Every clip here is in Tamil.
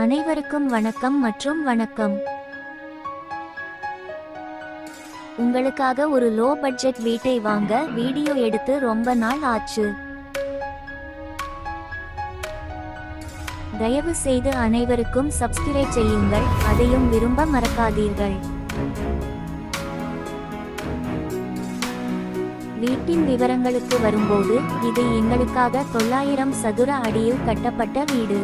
அனைவருக்கும் வணக்கம் மற்றும் வணக்கம். உங்களுக்காக ஒரு லோ பட்ஜெட் வீட்டை வாங்க வீடியோ எடுத்து ரொம்ப நாள் ஆச்சு. தயவு செய்து அனைவருக்கும் சப்ஸ்கிரைப் செய்யுங்கள் அதையும் விரும்ப மறக்காதீர்கள். வீட்டின் விவரங்களுக்கு வரும்போது இது எங்களுக்காக தொள்ளாயிரம் சதுர அடியில் கட்டப்பட்ட வீடு.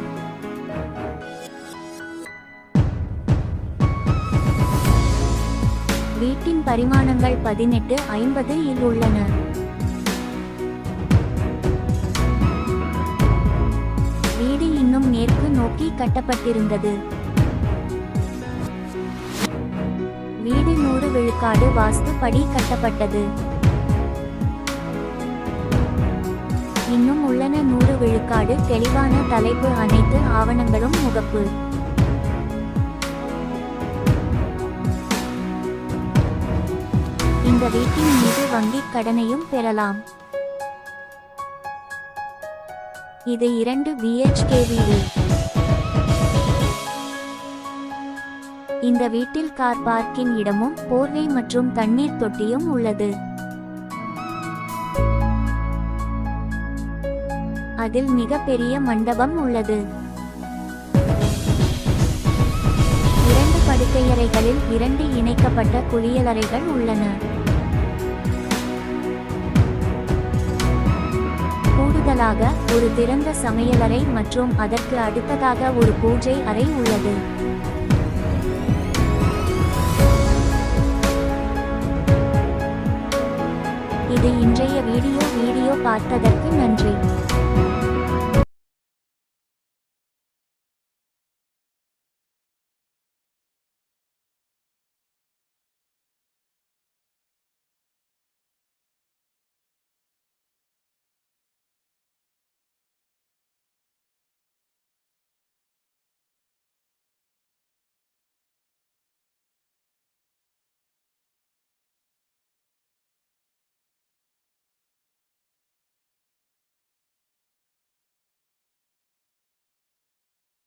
வீட்டின் பரிமாணங்கள் பதினெட்டு ஐம்பது இல் உள்ளன. வீடு இன்னும் மேற்கு நோக்கி கட்டப்பட்டிருந்தது. வீடு நூறு விழுக்காடு வாஸ்து படி கட்டப்பட்டது. இன்னும் உள்ளன நூறு விழுக்காடு தெளிவான தலைப்பு அனைத்து ஆவணங்களும் முகப்பு. இந்த வீட்டின் மீது வங்கிக் கடனையும் பெறலாம். இது இரண்டு பிஹெச்கே வீடு இந்த வீட்டில் கார் பார்க்கிங் இடமும் போர்வை மற்றும் தண்ணீர் தொட்டியும் உள்ளது. அதில் மிகப்பெரிய மண்டபம் உள்ளது. படுக்கையறைகளில் இரண்டு இணைக்கப்பட்ட குளியலறைகள் உள்ளன. கூடுதலாக ஒரு திறந்த சமையலறை மற்றும் அதற்கு அடுத்ததாக ஒரு பூஜை அறை உள்ளது. இது இன்றைய வீடியோ வீடியோ பார்த்ததற்கு நன்றி.